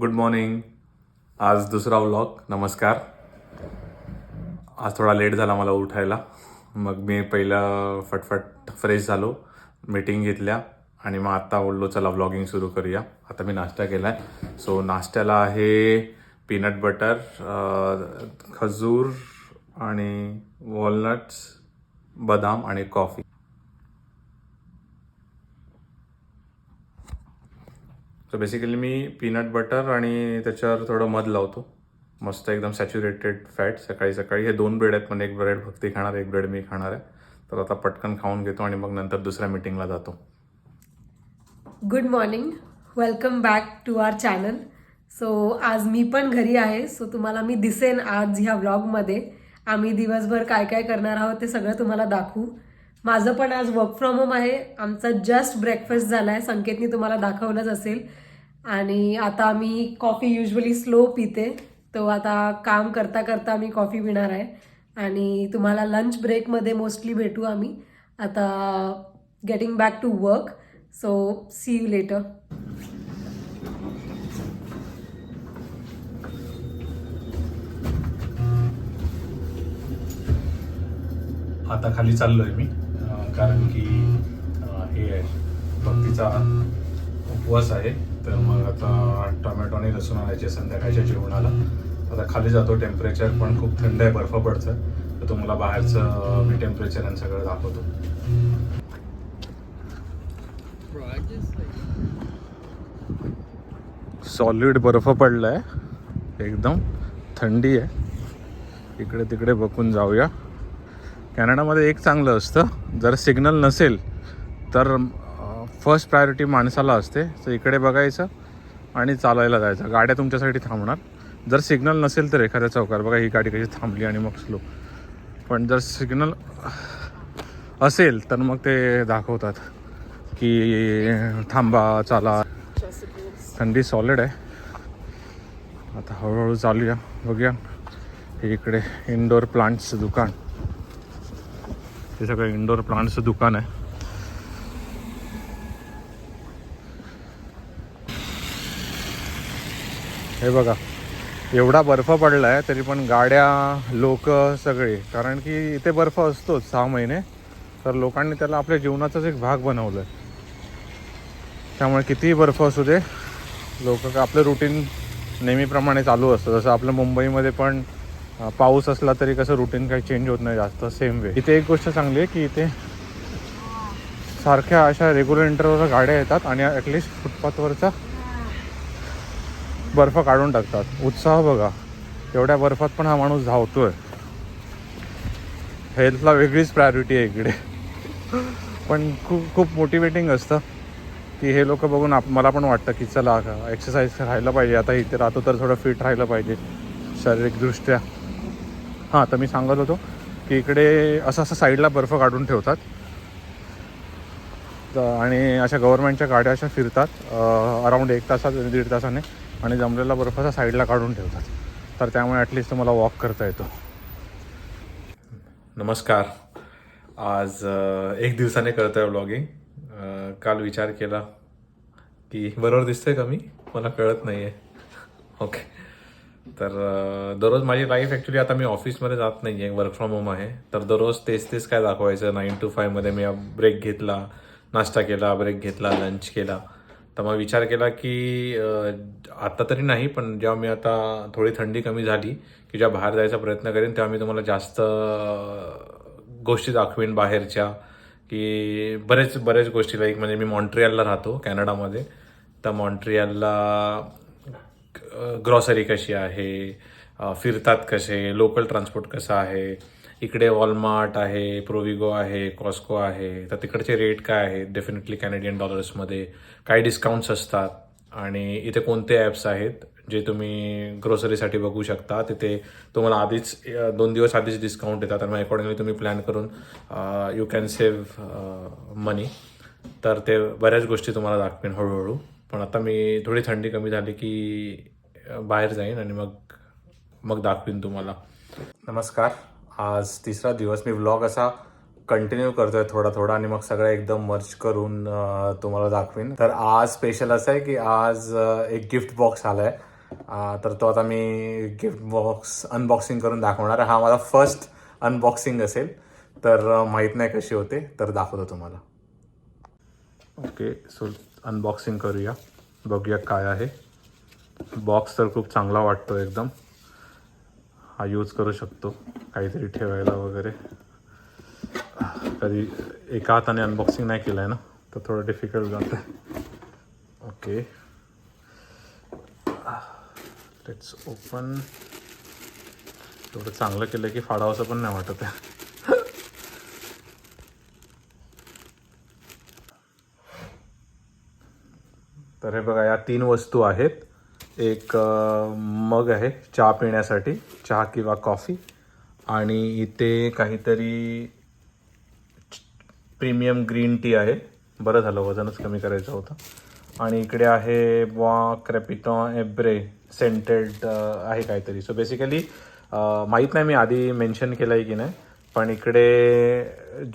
Good morning. आज दुसरा vlog. नमस्कार. आज थोडा लेट झाला मला उठायला. मग मी पहिला फटफट फ्रेश झालो. मीटिंग घेतल्या आणि मग आत्ता बोललो चला व्लॉगिंग सुरू करूया. आता मी नाश्ता केला आहे सो नाश्त्याला आहे पीनट बटर खजूर आणि वॉलनट्स बदाम आणि कॉफी सो बेसिकली मी पीनट बटर आणि त्याच्यावर थोडं मध लावतो. मस्त एकदम सॅच्युरेटेड फॅट सकाळी सकाळी हे दोन ब्रेड आहेत पण एक ब्रेड भक्ती खाणार एक ब्रेड मी खाणार आहे. तर आता पटकन खाऊन घेतो आणि मग नंतर दुसऱ्या मीटिंगला जातो. Good morning welcome back to our channel so आज मी पण घरी आहे. सो तुम्हाला मी दिसेन आज ह्या व्लॉगमध्ये आम्ही दिवसभर काय काय करणार आहोत ते सगळं तुम्हाला दाखवू. माझं पण आज वर्क फ्रॉम होम आहे. आमचा जस्ट ब्रेकफास्ट झाला आहे संकेतनी तुम्हाला दाखवलंच असेल. आणि आता आम्ही कॉफी युजली स्लो पिते. तो आता काम करता करता आम्ही कॉफी पिणार आहे. आणि तुम्हाला लंच ब्रेकमध्ये मोस्टली भेटू आम्ही. आता getting back to work so see you later आता खाली चाललोय मी. कारण की हे आहे. भक्तीचा उपवास आहे. तर मग आता टोमॅटो आणि लसूण आणायचे संध्याकाळच्या जेवणाला. आता खाली जातो टेम्परेचर पण खूप थंड आहे बर्फ पडतं तर तुम्हाला बाहेरचं मी टेम्परेचर आणि सगळं दाखवतो. सॉलिड बर्फ पडलाय. एकदम थंडी आहे. इकडे तिकडे बघून जाऊया. कॅनडामध्ये एक चांगलं असतं. जर सिग्नल नसेल तर फर्स्ट प्रायोरिटी माणसाला असते. तर इकडे बघायचं आणि चालायला जायचं. गाड्या तुमच्यासाठी थांबणार. जर सिग्नल नसेल तर एखाद्या चौकार बघा ही गाडी कशी थांबली आणि मग स्लो पण जर सिग्नल असेल तर मग ते दाखवतात की थांबा चाला. थंडी सॉलिड आहे. आता हळूहळू चालूया. बघूया. इकडे इंडोर प्लांट्सचं दुकान. हे सगळं इंडोर प्लांटचं दुकान आहे. हे बघा एवढा बर्फ पडला आहे तरी पण गाड्या लोक सगळे. कारण की इथे बर्फ असतोच सहा महिने. तर लोकांनी त्याला आपल्या जीवनाचाच एक भाग बनवलं आहे त्यामुळे कितीही बर्फ असू दे लोक आपलं रुटीन नेहमीप्रमाणे चालू असतं. जसं आपलं मुंबईमध्ये पण पाऊस असला तरी कसं रुटीन काही चेंज होत नाही जास्त सेम वे इथे एक गोष्ट चांगली आहे की इथे सारख्या अशा रेग्युलर इंटरवर गाड्या येतात आणि ॲटलिस्ट फुटपाथवरचा बर्फ काढून टाकतात. उत्साह बघा. एवढ्या बर्फात पण हा माणूस धावतोय. हेल्थला वेगळीच प्रायोरिटी आहे इकडे. पण खूप खूप मोटिवेटिंग असतं की हे लोक बघून आप मला पण वाटतं की चला एक्सरसाइज राहायला पाहिजे. आता इथे राहतो तर थोडं फिट राहायला पाहिजे. शारीरिकदृष्ट्या. हां तर मी सांगत होतो की इकडे असं असं साईडला बर्फ काढून ठेवतात. तर आणि अशा गव्हर्नमेंटच्या गाड्या अशा फिरतात अराऊंड एक तासात दीड तासाने आणि जमलेला बर्फ असा साईडला काढून ठेवतात. तर त्यामुळे ॲटलिस्ट तुम्हाला वॉक करता येतो. नमस्कार. आज एक दिवसाने करत आहे व्लॉगिंग काल विचार केला की बरोबर दिसतंय का मी? मला कळत नाही आहे ओके तर दररोज माझी लाईफ ॲक्च्युली आता मी ऑफिसमध्ये जात नाही आहे वर्क फ्रॉम होम आहे. तर दररोज तेच तेच काय दाखवायचं नाईन टू फायमध्ये मी ब्रेक घेतला नाश्ता केला ब्रेक घेतला लंच केला. तर मग विचार केला की आत्ता तरी नाही पण जेव्हा मी आता थोडी थंडी कमी झाली की जेव्हा बाहेर जायचा प्रयत्न करेन तेव्हा मी तुम्हाला जास्त गोष्टी दाखवेन बाहेरच्या. की बरेच बरेच गोष्टी लाईक म्हणजे मी मॉन्ट्रियलला राहतो कॅनडामध्ये. तर मॉन्ट्रियलला ग्रॉसरी कशी आहे? फिरतात कसे? लोकल ट्रान्सपोर्ट कसं आहे? इकडे वॉलमार्ट आहे प्रोविगो आहे कॉस्को आहे. तर तिकडचे रेट काय आहेत? डेफिनेटली कॅनेडियन डॉलर्समध्ये काय डिस्काउंट्स असतात. आणि इथे कोणते ॲप्स आहेत जे तुम्ही ग्रोसरीसाठी बघू शकता? तिथे तुम्हाला आधीच दोन दिवस आधीच डिस्काउंट देतात आणि मग अकॉर्डिंगली तुम्ही प्लॅन करून यू कॅन सेव्ह मनी तर ते बऱ्याच गोष्टी तुम्हाला दाखवेन हळूहळू. पण आता मी थोडी थंडी कमी झाली की बाहेर जाईन आणि मग मग दाखवीन तुम्हाला. नमस्कार. आज तिसरा दिवस. मी व्लॉग असा कंटिन्यू करतोय थोडा थोडा आणि मग सगळं एकदम मर्च करून तुम्हाला दाखवीन. तर आज स्पेशल असं आहे की आज एक गिफ्ट बॉक्स आलाय. अं, तर तो आता मी गिफ्ट बॉक्स अनबॉक्सिंग करून दाखवणार आहे. हा माझा फर्स्ट अनबॉक्सिंग असेल. तर माहीत नाही कशी होते तर दाखवतो तुम्हाला. ओके सो अनबॉक्सिंग करूया. बघूया काय आहे. बॉक्स तर खूप चांगला वाटतो एकदम. हा यूज करू शकतो काहीतरी ठेवायला वगैरे. कधी एका हाताने अनबॉक्सिंग नाही केलं आहे ना तर थोडं डिफिकल्ट जातं. ओके लेट्स ओपन एवढं चांगलं केलं की फाडावंसं पण नाही वाटत आहे. तर हे बघा या तीन वस्तू आहेत. एक मग आहे चहा पिण्यासाठी चहा किंवा कॉफी. आणि इथे काहीतरी प्रीमियम ग्रीन टी आहे. बरं झालं वजनच कमी करायचं होतं. आणि इकडे आहे बॉ क्रॅपिटॉ एब्रे सेंटेड आहे काहीतरी. सो बेसिकली माहीत नाही मी आधी मेन्शन केलं आहे की नाही पण इकडे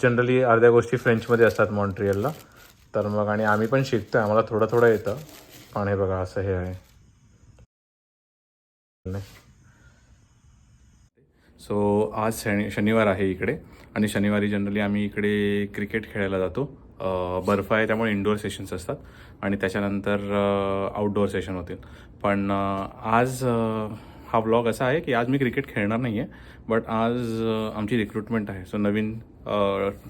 जनरली अर्ध्या गोष्टी फ्रेंचमध्ये असतात मॉन्ट्रियलला. तर मग आणि आम्ही पण शिकतो आहे आम्हाला थोडं थोडं येतं. पण हे बघा असं हे आहे. सो आज शनि शनिवार आहे इकडे आणि शनिवारी जनरली आम्ही इकडे क्रिकेट खेळायला जातो. बर्फ आहे त्यामुळे इनडोअर सेशन्स असतात आणि त्याच्यानंतर आउटडोअर सेशन होतील. पण आज हा ब्लॉग असा आहे की आज मी क्रिकेट खेळणार नाही आहे बट आज आमची रिक्रुटमेंट आहे. सो नवीन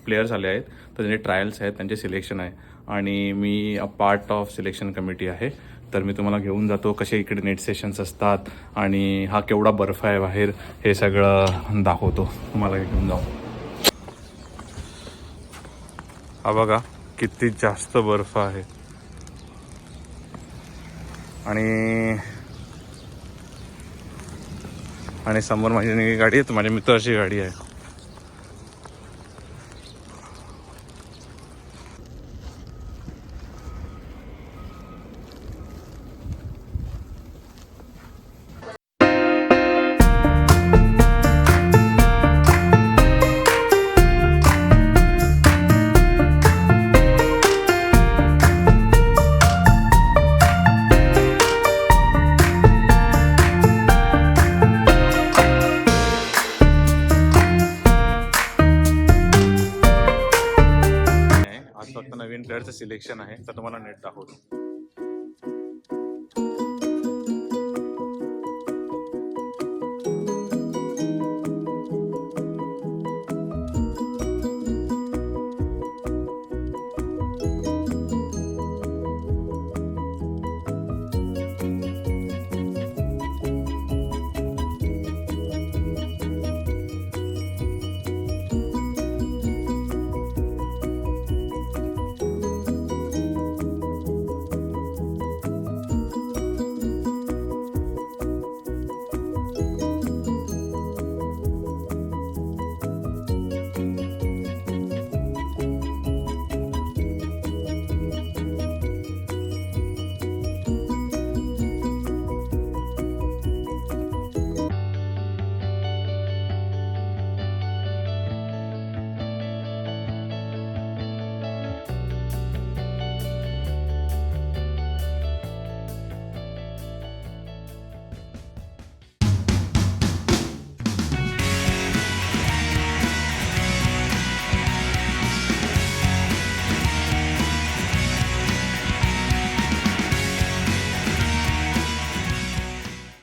प्लेयर्स आले आहेत तर त्यांचे ट्रायल्स आहेत त्यांचे सिलेक्शन आहे. आणि मी a part of selection committee आहे. तर मी तुम्हाला घेऊन जातो कसे इकडे नेट सेशन्स असतात आणि हा केवढा बर्फ आहे बाहेर हे सगळं दाखवतो. तुम्हाला घेऊन जाऊ. हा बघा किती जास्त बर्फ आहे. आणि आणि समोर माझी गाडी आहे माझ्या मित्राची गाडी आहे. प्लेअरचं सिलेक्शन आहे तर तुम्हाला नेट दाखवतो.